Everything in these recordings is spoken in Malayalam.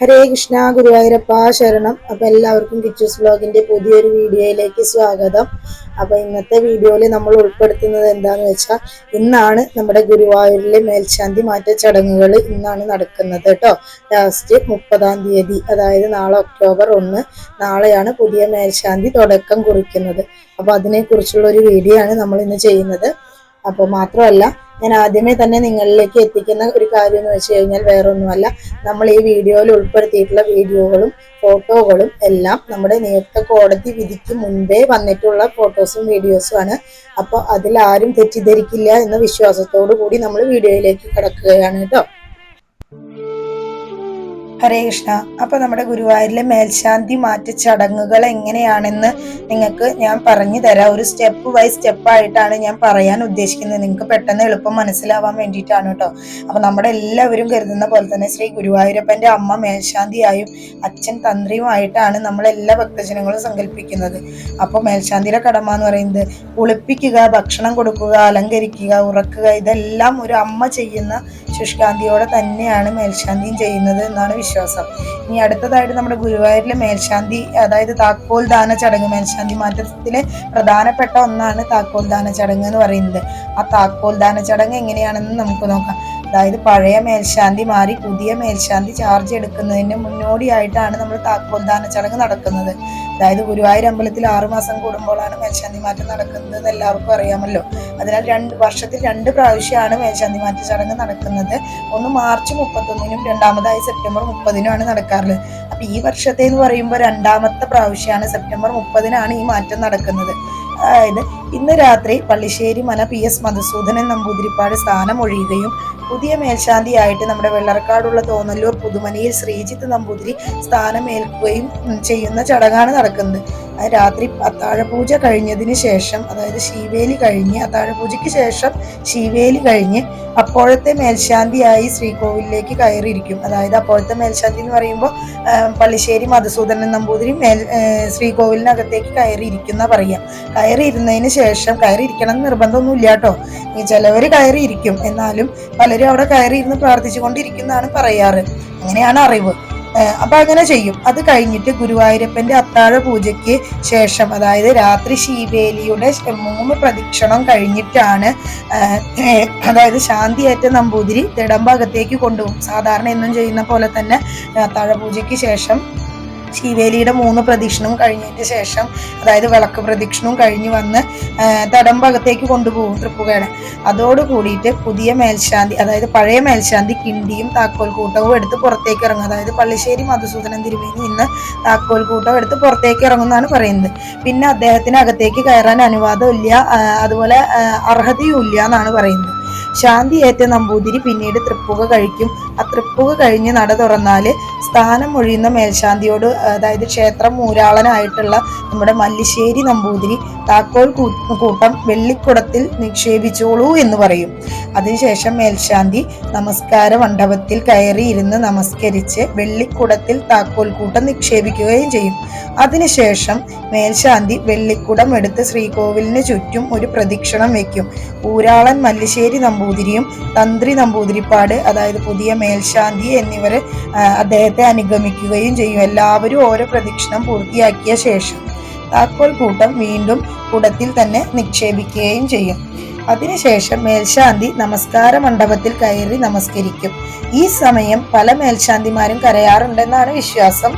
ഹരേ കൃഷ്ണ ഗുരുവായൂരപ്പ ശരണം. അപ്പൊ എല്ലാവർക്കും കിച്ചൂസ് വ്ലോഗിന്റെ പുതിയൊരു വീഡിയോയിലേക്ക് സ്വാഗതം. അപ്പൊ ഇന്നത്തെ വീഡിയോയിൽ നമ്മൾ ഉൾപ്പെടുത്തുന്നത് എന്താന്ന് വെച്ചാൽ ഇന്നാണ് നമ്മുടെ ഗുരുവായൂരിലെ മേൽശാന്തി മാറ്റ ചടങ്ങുകൾ ഇന്നാണ് നടക്കുന്നത് കേട്ടോ. ലാസ്റ്റ് മുപ്പതാം തീയതി അതായത് നാളെ ഒക്ടോബർ ഒന്ന് നാളെയാണ് പുതിയ മേൽശാന്തി തുടക്കം കുറിക്കുന്നത്. അപ്പൊ അതിനെക്കുറിച്ചുള്ള ഒരു വീഡിയോ ആണ് നമ്മൾ ഇന്ന് ചെയ്യുന്നത്. അപ്പോൾ മാത്രമല്ല ഞാൻ ആദ്യമേ തന്നെ നിങ്ങളിലേക്ക് എത്തിക്കുന്ന ഒരു കാര്യം എന്ന് വെച്ച് കഴിഞ്ഞാൽ വേറൊന്നുമല്ല. നമ്മൾ ഈ വീഡിയോയിൽ ഉൾപ്പെടുത്തിയിട്ടുള്ള വീഡിയോകളും ഫോട്ടോകളും എല്ലാം നമ്മുടെ നേരത്തെ കോടതി വിധിക്ക് മുൻപേ വന്നിട്ടുള്ള ഫോട്ടോസും വീഡിയോസും ആണ്. അപ്പോൾ അതിൽ ആരും തെറ്റിദ്ധരിക്കില്ല എന്ന വിശ്വാസത്തോടു കൂടി നമ്മൾ വീഡിയോയിലേക്ക് കിടക്കുകയാണ് കേട്ടോ. ഹരേ കൃഷ്ണ. അപ്പൊ നമ്മുടെ ഗുരുവായൂരിലെ മേൽശാന്തി മാറ്റ ചടങ്ങുകൾ എങ്ങനെയാണെന്ന് നിങ്ങൾക്ക് ഞാൻ പറഞ്ഞു തരാം. ഒരു സ്റ്റെപ്പ് ബൈ സ്റ്റെപ്പ് ആയിട്ടാണ് ഞാൻ പറയാൻ ഉദ്ദേശിക്കുന്നത്. നിങ്ങൾക്ക് പെട്ടെന്ന് എളുപ്പം മനസ്സിലാവാൻ വേണ്ടിയിട്ടാണ് കേട്ടോ. അപ്പൊ നമ്മുടെ എല്ലാവരും കരുതുന്ന പോലെ തന്നെ ശ്രീ ഗുരുവായൂരപ്പന്റെ അമ്മ മേൽശാന്തിയായും അച്ഛൻ തന്ത്രിയുമായിട്ടാണ് നമ്മൾ എല്ലാ ഭക്തജനങ്ങളും സങ്കല്പിക്കുന്നത്. അപ്പോൾ മേൽശാന്തിയുടെ കടമ എന്ന് പറയുന്നത് കുളിപ്പിക്കുക ഭക്ഷണം കൊടുക്കുക അലങ്കരിക്കുക ഉറക്കുക ഇതെല്ലാം ഒരു അമ്മ ചെയ്യുന്ന ശുഷ്കാന്തിയോടെ തന്നെയാണ് മേൽശാന്തിയും ചെയ്യുന്നത് എന്നാണ് വിശ്വാസം ഇനി അടുത്തതായിട്ട് നമ്മുടെ ഗുരുവായൂരിലെ മേൽശാന്തി അതായത് താക്കോൽ ദാന ചടങ്ങ് മേൽശാന്തി മാറ്റത്തിലെ പ്രധാനപ്പെട്ട ഒന്നാണ് താക്കോൽ ദാന ചടങ്ങ് എന്ന് പറയുന്നത്. ആ താക്കോൽ ദാന ചടങ്ങ് എങ്ങനെയാണെന്ന് നമുക്ക് നോക്കാം. അതായത് പഴയ മേൽശാന്തി മാറി പുതിയ മേൽശാന്തി ചാർജ് എടുക്കുന്നതിന് മുന്നോടിയായിട്ടാണ് നമ്മൾ താക്കോൽദാന ചടങ്ങ് നടക്കുന്നത്. അതായത് ഗുരുവായൂർ അമ്പലത്തിൽ ആറുമാസം കൂടുമ്പോഴാണ് മേൽശാന്തി മാറ്റം നടക്കുന്നത് എന്ന് എല്ലാവർക്കും അറിയാമല്ലോ. അതിനാൽ രണ്ട് വർഷത്തിൽ രണ്ട് പ്രാവശ്യമാണ് മേൽശാന്തി മാറ്റ ചടങ്ങ് നടക്കുന്നത്. ഒന്ന് മാർച്ച് മുപ്പത്തൊന്നിനും രണ്ടാമതായി സെപ്റ്റംബർ മുപ്പതിനുമാണ് നടക്കാറുള്ളത്. അപ്പൊ ഈ വർഷത്തെ എന്ന് പറയുമ്പോൾ രണ്ടാമത്തെ പ്രാവശ്യമാണ് സെപ്റ്റംബർ മുപ്പതിനാണ് ഈ മാറ്റം നടക്കുന്നത്. അതായത് ഇന്ന് രാത്രി പള്ളിശ്ശേരി മന പി എസ് മധുസൂദനൻ നമ്പൂതിരിപ്പാട് സ്ഥാനം ഒഴിയുകയും പുതിയ മേൽശാന്തിയായിട്ട് നമ്മുടെ വെള്ളറക്കാടുള്ള തോന്നല്ലൂർ പുതുമനയിൽ ശ്രീജിത്ത് നമ്പൂതിരി സ്ഥാനമേൽക്കുകയും ചെയ്യുന്ന ചടങ്ങാണ് നടക്കുന്നത്. രാത്രി അത്താഴപൂജ കഴിഞ്ഞതിന് ശേഷം അതായത് ശീവേലി കഴിഞ്ഞ് അത്താഴപൂജയ്ക്ക് ശേഷം ശീവേലി കഴിഞ്ഞ് അപ്പോഴത്തെ മേൽശാന്തിയായി ശ്രീകോവിലേക്ക് കയറിയിരിക്കും. അതായത് അപ്പോഴത്തെ മേൽശാന്തി എന്ന് പറയുമ്പോൾ പള്ളിശ്ശേരി മധുസൂദനൻ നമ്പൂതിരി മേൽ ശ്രീകോവിലിനകത്തേക്ക് കയറിയിരിക്കുന്ന പറയാം. കയറിയിരുന്നതിന് ശേഷം കയറിയിരിക്കണം എന്ന് നിർബന്ധമൊന്നുമില്ല കേട്ടോ. ചിലവർ കയറിയിരിക്കും. എന്നാലും പലരും അവിടെ കയറിയിരുന്ന് പ്രാർത്ഥിച്ചുകൊണ്ടിരിക്കുന്നതാണ് പറയാറ്. അങ്ങനെയാണ് അറിവ്. അപ്പൊ അങ്ങനെ ചെയ്യും. അത് കഴിഞ്ഞിട്ട് ഗുരുവായൂരപ്പന്റെ അത്താഴ പൂജയ്ക്ക് ശേഷം അതായത് രാത്രി ശീവേലിയുടെ മൂന്ന് പ്രദക്ഷിണം കഴിഞ്ഞിട്ടാണ് അതായത് ശാന്തിയേറ്റ നമ്പൂതിരി തിടമ്പകത്തേക്ക് കൊണ്ടുപോകും. സാധാരണ എന്നും ചെയ്യുന്ന പോലെ തന്നെ അത്താഴ പൂജയ്ക്ക് ശേഷം ശിവേലിയുടെ മൂന്ന് പ്രദക്ഷിണവും കഴിഞ്ഞതിന് ശേഷം അതായത് വിളക്ക് പ്രദക്ഷിണവും കഴിഞ്ഞ് വന്ന് തടമ്പകത്തേക്ക് കൊണ്ടുപോകും തൃപ്പുകയുടെ. അതോട് കൂടിയിട്ട് പുതിയ മേൽശാന്തി അതായത് പഴയ മേൽശാന്തി കിണ്ടിയും താക്കോൽ കൂട്ടവും എടുത്ത് പുറത്തേക്ക് ഇറങ്ങും. അതായത് പള്ളിശ്ശേരി മധുസൂദനൻ തിരുമേനി ഇന്ന് താക്കോൽ കൂട്ടവും എടുത്ത് പുറത്തേക്ക് ഇറങ്ങുന്നതാണ് പറയുന്നത്. പിന്നെ അദ്ദേഹത്തിന് അകത്തേക്ക് കയറാൻ അനുവാദമില്ല അതുപോലെ അർഹതയും ഇല്ല എന്നാണ് പറയുന്നത്. ശാന്തി ഏറ്റ നമ്പൂതിരി പിന്നീട് തൃപ്പുക കഴിക്കും. ആ തൃപ്പുക കഴിഞ്ഞ് നട തുറന്നാൽ സ്ഥാനം ഒഴിയുന്ന മേൽശാന്തിയോട് അതായത് ക്ഷേത്രം മൂരാളനായിട്ടുള്ള നമ്മുടെ മല്ലിശ്ശേരി നമ്പൂതിരി താക്കോൽ കൂട്ടം വെള്ളിക്കുടത്തിൽ നിക്ഷേപിച്ചോളൂ എന്ന് പറയും. അതിനുശേഷം മേൽശാന്തി നമസ്കാര മണ്ഡപത്തിൽ കയറി ഇരുന്ന് നമസ്കരിച്ച് വെള്ളിക്കുടത്തിൽ താക്കോൽ കൂട്ടം നിക്ഷേപിക്കുകയും ചെയ്യും. അതിനുശേഷം മേൽശാന്തി വെള്ളിക്കുടം എടുത്ത് ശ്രീകോവിലിന് ചുറ്റും ഒരു പ്രദക്ഷിണം വെക്കും. ഊരാളൻ മല്ലിശ്ശേരി നമ്പൂതിരിയും തന്ത്രി നമ്പൂതിരിപ്പാട് അതായത് പുതിയ മേൽശാന്തി എന്നിവർ അദ്ദേഹത്തെ അനുഗമിക്കുകയും ചെയ്യും. എല്ലാവരും ഓരോ പ്രദക്ഷിണം പൂർത്തിയാക്കിയ ശേഷം താക്കോൽ കൂട്ടം വീണ്ടും കുടത്തിൽ തന്നെ നിക്ഷേപിക്കുകയും ചെയ്യും. അതിനുശേഷം മേൽശാന്തി നമസ്കാര മണ്ഡപത്തിൽ കയറി നമസ്കരിക്കും. ഈ സമയം പല മേൽശാന്തിമാരും കരയാറുണ്ടെന്നാണ് വിശ്വാസം.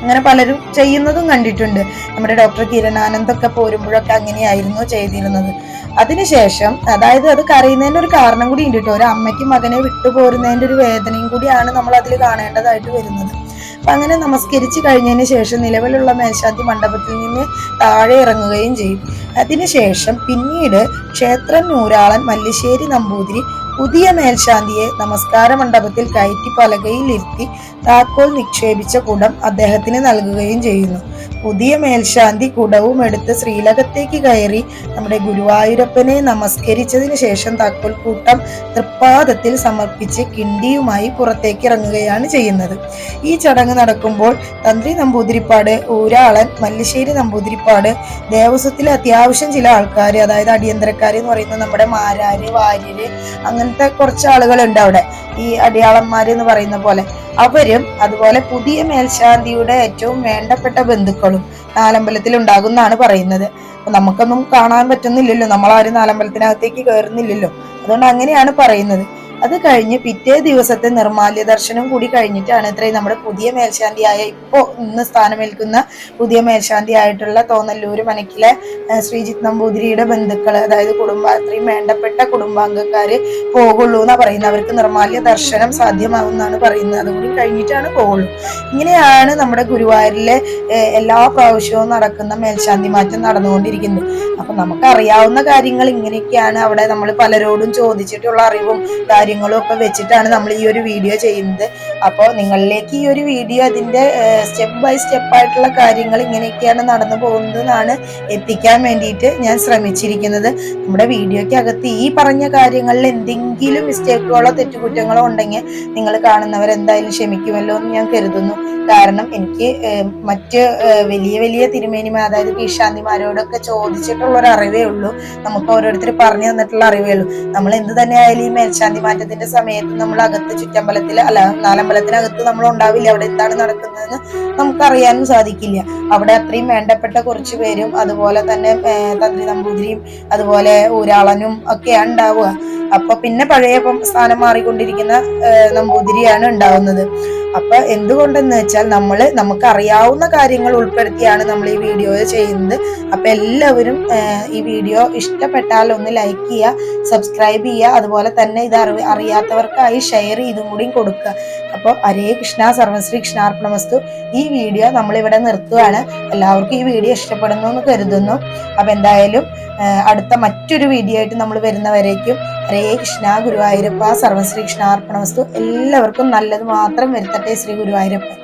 അങ്ങനെ പലരും ചെയ്യുന്നതും കണ്ടിട്ടുണ്ട്. നമ്മുടെ ഡോക്ടർ കിരണാനന്ദൊക്കെ പോരുമ്പോഴൊക്കെ അങ്ങനെയായിരുന്നു ചെയ്തിരുന്നത്. അതിനുശേഷം അതായത് അത് കരയുന്നതിന്റെ ഒരു കാരണം കൂടി ഉണ്ട് കേട്ടോ. ഒരു അമ്മയ്ക്ക് മകനെ വിട്ടുപോരുന്നതിന്റെ ഒരു വേദനയും കൂടിയാണ് നമ്മൾ അതിൽ കാണേണ്ടതായിട്ട് വരുന്നത്. അപ്പൊ അങ്ങനെ നമസ്കരിച്ച് കഴിഞ്ഞതിന് ശേഷം നിലവിലുള്ള മേൽശാന്തി മണ്ഡപത്തിൽ നിന്ന് താഴെ ഇറങ്ങുകയും ചെയ്യും. അതിനുശേഷം പിന്നീട് ക്ഷേത്രം നൂരാളൻ മല്ലിശ്ശേരി നമ്പൂതിരി പുതിയ മേൽശാന്തിയെ നമസ്കാര മണ്ഡപത്തിൽ കയറ്റി പലകയിൽ ഇരുത്തി താക്കോൽ നിക്ഷേപിച്ച കുടം അദ്ദേഹത്തിന് നൽകുകയും ചെയ്യുന്നു. പുതിയ മേൽശാന്തി കുടവും എടുത്ത് ശ്രീലകത്തേക്ക് കയറി നമ്മുടെ ഗുരുവായൂരപ്പനെ നമസ്കരിച്ചതിന് ശേഷം താക്കോൽക്കൂട്ടം തൃപ്പാദത്തിൽ സമർപ്പിച്ച് കിണ്ടിയുമായി പുറത്തേക്ക് ഇറങ്ങുകയാണ് ചെയ്യുന്നത്. ഈ ചടങ്ങ് നടക്കുമ്പോൾ തന്ത്രി നമ്പൂതിരിപ്പാട് ഊരാളൻ മല്ലിശ്ശേരി നമ്പൂതിരിപ്പാട് ദേവസ്വത്തിലെ അത്യാവശ്യം ചില ആൾക്കാർ അതായത് അടിയന്തരക്കാർ എന്ന് പറയുന്ന നമ്മുടെ മാരാര് വാര്യര് അങ്ങനത്തെ കുറച്ച് ആളുകളുണ്ട് അവിടെ. ഈ അടിയാളന്മാർ എന്ന് പറയുന്ന പോലെ. അവരും അതുപോലെ പുതിയ മേൽശാന്തിയുടെ ഏറ്റവും വേണ്ടപ്പെട്ട ബന്ധുക്കളും നാലമ്പലത്തിൽ ഉണ്ടാകുന്നാണ് പറയുന്നത്. അപ്പൊ നമുക്കൊന്നും കാണാൻ പറ്റുന്നില്ലല്ലോ. നമ്മളാരും നാലമ്പലത്തിനകത്തേക്ക് കയറുന്നില്ലല്ലോ. അതുകൊണ്ട് അങ്ങനെയാണ് പറയുന്നത്. അത് കഴിഞ്ഞ് പിറ്റേ ദിവസത്തെ നിർമാല്യ ദർശനം കൂടി കഴിഞ്ഞിട്ടാണ് ഇത്രയും നമ്മുടെ പുതിയ മേൽശാന്തിയായ ഇപ്പോൾ ഇന്ന് സ്ഥാനമേൽക്കുന്ന പുതിയ മേൽശാന്തി ആയിട്ടുള്ള തോന്നല്ലൂര് മനക്കിലെ ശ്രീജിത് നമ്പൂതിരിയുടെ ബന്ധുക്കൾ അതായത് കുടുംബ അത്രയും വേണ്ടപ്പെട്ട കുടുംബാംഗക്കാര് പോകുള്ളൂ എന്നാ പറയുന്നത്. അവർക്ക് നിർമാല്യ ദർശനം സാധ്യമാകുമെന്നാണ് പറയുന്നത്. അതുകൂടി കഴിഞ്ഞിട്ടാണ് പോകുള്ളൂ. ഇങ്ങനെയാണ് നമ്മുടെ ഗുരുവായൂരിലെ എല്ലാ പ്രാവശ്യവും നടക്കുന്ന മേൽശാന്തി മാറ്റം നടന്നുകൊണ്ടിരിക്കുന്നത്. അപ്പൊ നമുക്കറിയാവുന്ന കാര്യങ്ങൾ ഇങ്ങനെയൊക്കെയാണ് അവിടെ നമ്മൾ പലരോടും ചോദിച്ചിട്ടുള്ള അറിവും കാര്യങ്ങളും ഒക്കെ വെച്ചിട്ടാണ് നമ്മൾ ഈ ഒരു വീഡിയോ ചെയ്യുന്നത്. അപ്പോൾ നിങ്ങളിലേക്ക് ഈ ഒരു വീഡിയോ അതിന്റെ സ്റ്റെപ്പ് ബൈ സ്റ്റെപ്പ് ആയിട്ടുള്ള കാര്യങ്ങൾ ഇങ്ങനെയൊക്കെയാണ് നടന്നു പോകുന്നതെന്നാണ് എത്തിക്കാൻ വേണ്ടിയിട്ട് ഞാൻ ശ്രമിച്ചിരിക്കുന്നത്. നമ്മുടെ വീഡിയോയ്ക്ക് അകത്ത് ഈ പറഞ്ഞ കാര്യങ്ങളിൽ എന്തെങ്കിലും മിസ്റ്റേക്കുകളോ തെറ്റുകുറ്റങ്ങളോ ഉണ്ടെങ്കിൽ നിങ്ങൾ കാണുന്നവർ എന്തായാലും ക്ഷമിക്കുമല്ലോ എന്ന് ഞാൻ കരുതുന്നു. കാരണം എനിക്ക് മറ്റ് വലിയ വലിയ തിരുമേനിമാർ അതായത് കീഷാന്തിമാരോടൊക്കെ ചോദിച്ചിട്ടുള്ള ഒരു അറിവേ ഉള്ളൂ. നമുക്ക് ഓരോരുത്തർ പറഞ്ഞു തന്നിട്ടുള്ള അറിവേ ഉള്ളൂ. നമ്മൾ എന്ത് തന്നെ ആയാലും ഈ മേൽശാന്തി മാറ്റത്തിന്റെ സമയത്ത് നമ്മൾ അകത്ത് ചുറ്റമ്പലത്തിൽ അല്ല നാലമ്പലത്തിനകത്ത് നമ്മൾ ഉണ്ടാവില്ല. അവിടെ എന്താണ് നടക്കുന്നതെന്ന് നമുക്ക് അറിയാനും സാധിക്കില്ല. അവിടെ അത്രയും വേണ്ടപ്പെട്ട കുറച്ച് പേരും അതുപോലെ തന്നെ തന്ത്രി നമ്പൂതിരിയും അതുപോലെ ഊരാളനും ഒക്കെ ഉണ്ടാവുക. അപ്പൊ പിന്നെ പഴയ സ്ഥാനം മാറിക്കൊണ്ടിരിക്കുന്ന നമ്പൂതിരിയാണ് ഉണ്ടാവുന്നത്. അപ്പൊ എന്തുകൊണ്ടെന്ന് വെച്ചാൽ നമ്മൾ നമുക്ക് അറിയാവുന്ന കാര്യങ്ങൾ ഉൾപ്പെടുത്തിയാണ് നമ്മൾ ഈ വീഡിയോ ചെയ്യുന്നത്. അപ്പൊ എല്ലാവരും ഈ വീഡിയോ ഇഷ്ടപ്പെട്ടാൽ ഒന്ന് ലൈക്ക് ചെയ്യുക സബ്സ്ക്രൈബ് ചെയ്യുക അതുപോലെ തന്നെ ഇത് അറിവ് അറിയാത്തവർക്കായി ഷെയർ ചെയ്തും കൂടിയും കൊടുക്കുക. അപ്പോൾ ഹരേ കൃഷ്ണ സർവശ്രീ കൃഷ്ണാർപ്പണമസ്തു. ഈ വീഡിയോ നമ്മളിവിടെ നിർത്തുകയാണ് എല്ലാവർക്കും ഈ വീഡിയോ ഇഷ്ടപ്പെടുന്നു എന്ന് കരുതുന്നു. അപ്പൊ എന്തായാലും അടുത്ത മറ്റൊരു വീഡിയോ ആയിട്ട് നമ്മൾ വരുന്നവരേക്കും ഹരേ കൃഷ്ണ ഗുരുവായൂരപ്പ സർവശ്രീ കൃഷ്ണാർപ്പണ വസ്തു എല്ലാവർക്കും നല്ലത് മാത്രം വരുത്തട്ടെ ശ്രീ ഗുരുവായൂരപ്പൻ.